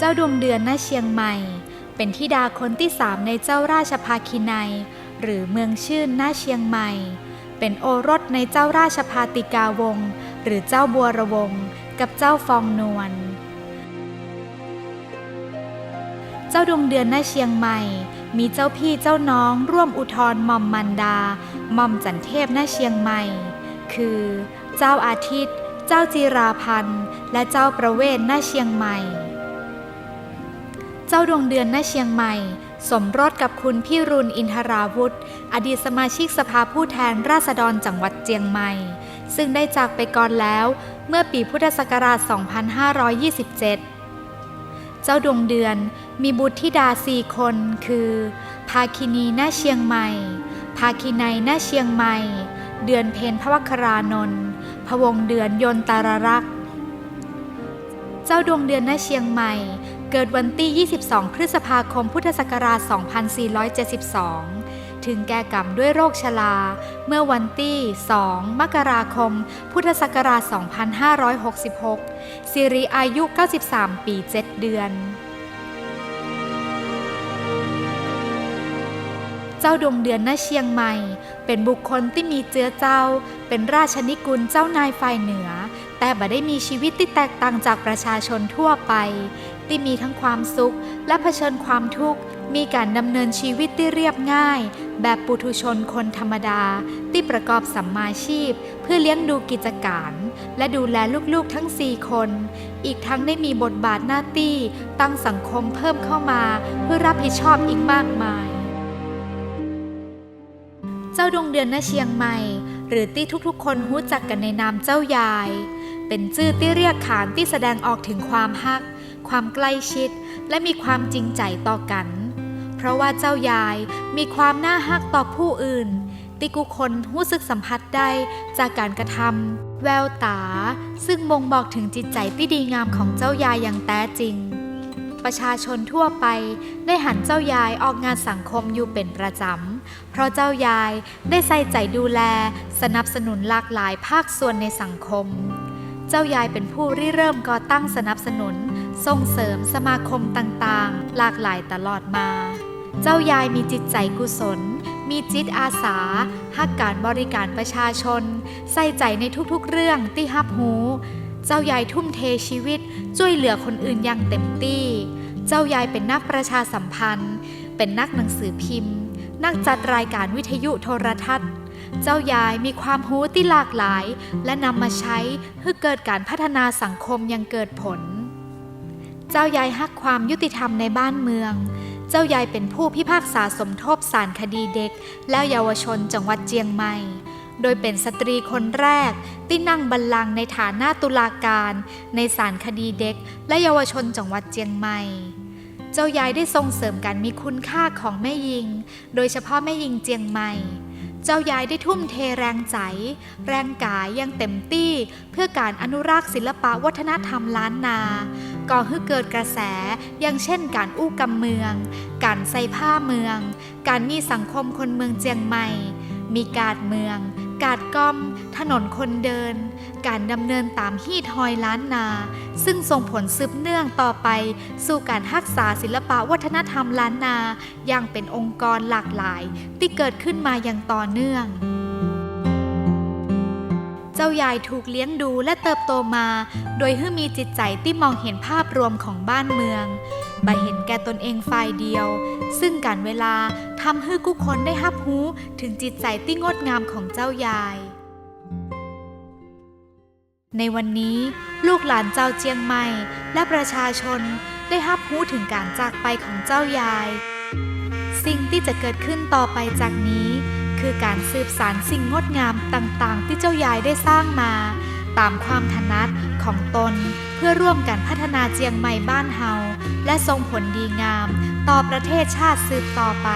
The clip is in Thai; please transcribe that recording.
จ้าดวงเดือนณเชียงใหม่ เป็นธิดาคนที่สามในเจ้าราชภาคินัย หรือเมืองชื่นณเชียงใหม่ เป็นโอรสในเจ้าราชพาติกาวง หรือเจ้าบัวระวง กับเจ้าฟองนวล เจ้าดวงเดือนณเชียงใหม่ มีเจ้าพี่เจ้าน้องร่วมอุทธรมอมมันดาหม่อมจันเทพณเชียงใหม่ คือ เจ้าอาทิตย์ เจ้าจีราพันธ์และเจ้าประเวศณเชียงใหม่ เจ้าดวงเดือนณเชียงใหม่ สมรสกับคุณพี่รุณอินทราวุธอดีตสมาชิกสภาผู้แทนราษฎรจังหวัดเจียงใหม่ ซึ่งได้จากไปก่อนแล้วเมื่อปีพุทธศักราช 2527 เจ้าดวงเดือนมีบุตรธิดาสี่คนคือ ภาคินีณเชียงใหม่ ภาคินัยณเชียงใหม่ เดือนเพ็ญพระวัครานนท์พวงเดือนยนตารรักษ์ เจ้าดวงเดือนณเชียงใหม่ เกิดวันที่ 22 พฤษภาคมพุทธศักราช 2472 ถึงแก่กรรมด้วยโรคชรา เมื่อวันที่ 2 มกราคม พุทธศักราช 2566 สิริอายุ 93 ปี 7 เดือนเจ้าดวงเดือนณเชียงใหม่ เป็นบุคคลที่มีเจือเจ้า เป็นราชนิกุลเจ้านายฝ่ายเหนือ แต่บ่ได้มีชีวิตที่แตกต่างจากประชาชนทั่วไป ที่มีทั้งความสุขและเผชิญความทุกข์ มีการดำเนินชีวิตที่เรียบง่าย แบบปุถุชนคนธรรมดา ที่ประกอบสัมมาชีพ เพื่อเลี้ยงดูกิจการ และดูแลลูกๆทั้ง4คน อีกทั้งได้มีบทบาทหน้าที่ตั้งสังคมเพิ่มเข้ามาเพื่อรับผิดชอบอีกมากมาย เจ้าดวงเดือนณเชียงใหม่ หรือที่ทุกๆ คนรู้จักกันในนามเจ้ายาย เป็นชื่อที่เรียกขานที่แสดงออกถึงความฮัก ความใกล้ชิด และมีความจริงใจต่อกัน เพราะว่าเจ้ายายมีความน่าฮักต่อผู้อื่นที่กุคนรู้สึกสัมผัสได้จากการกระทำแววตา ซึ่งบ่งบอกถึงจิตใจที่ดีงามของเจ้ายายอย่างแท้จริง ประชาชนทั่วไปได้หันเจ้ายายออกงานสังคมอยู่เป็นประจำ เพราะเจ้ายายได้ใส่ใจดูแล สนับสนุนหลากหลายภาคส่วนในสังคมเจ้ายายเป็นผู้ริเริ่มก่อตั้งสนับสนุน ส่งเสริมสมาคมต่างๆ หลากหลายตลอดมา เจ้ายายมีจิตใจกุศล มีจิตอาสาหักการบริการประชาชน ใส่ใจในทุกๆเรื่องที่ฮับหู เจ้ายายทุ่มเทชีวิตช่วยเหลือคนอื่นอย่างเต็มที่ เจ้ายายเป็นนักประชาสัมพันธ์ เป็นนักหนังสือพิมพ์ นักจัดรายการวิทยุโทรทัศน์เจ้ายายมีความรู้ที่หลากหลาย และนำมาใช้เพื่อเกิดการพัฒนาสังคมยังเกิดผล เจ้ายายฮักความยุติธรรมในบ้านเมือง เจ้ายายเป็นผู้พิพากษาสมทบสารคดีเด็ก และเยาวชนจังหวัดเจียงใหม่ โดยเป็นสตรีคนแรก ที่นั่งบัลลังก์ในฐานะตุลาการ ในศาลคดีเด็ก และเยาวชนจังหวัดเจียงใหม่เจ้ายายได้ส่งเสริมการมีคุณค่าของแม่ยิง โดยเฉพาะแม่ยิงเจียงใหม่ เจ้ายายได้ทุ่มเทแรงใจ แรงกายอยังเต็มที่ เพื่อการอนุรักษ์ศิลปะวัฒนธรรมล้านนา ก่อให้เกิดกระแสอย่างเช่นการอู้กำเมือง การใส่ผ้าเมือง การมีสังคมคนเมืองเจียงใหม่ มีการเมือง การก้อม ถนนคนเดิน การดำเนินตามฮีดฮอยล้านนา ซึ่งส่งผลสืบเนื่องต่อไป สู่การรักษาศิลปะวัฒนธรรมล้านนา อย่างเป็นองค์กรหลากหลาย ที่เกิดขึ้นมาอย่างต่อเนื่อง เจ้ายายถูกเลี้ยงดูและเติบโตมา โดยให้มีจิตใจที่มองเห็นภาพรวมของบ้านเมืองบ่เห็นแก่ตนเองฝ่ายเดียว ซึ่งการเวลาทำให้ผู้คนได้ฮับหูถึงจิตใจที่งดงามของเจ้ายาย ในวันนี้ลูกหลานเจ้าเจียงใหม่และประชาชนได้ฮับหูถึงการจากไปของเจ้ายาย สิ่งที่จะเกิดขึ้นต่อไปจากนี้ คือการสืบสารสิ่งงดงามต่างๆ ที่เจ้ายายได้สร้างมา ตามความถนัดของตนเพื่อร่วมกันพัฒนาเจียงใหม่บ้านเฮาและทรงผลดีงาม ต่อประเทศชาติสืบต่อไป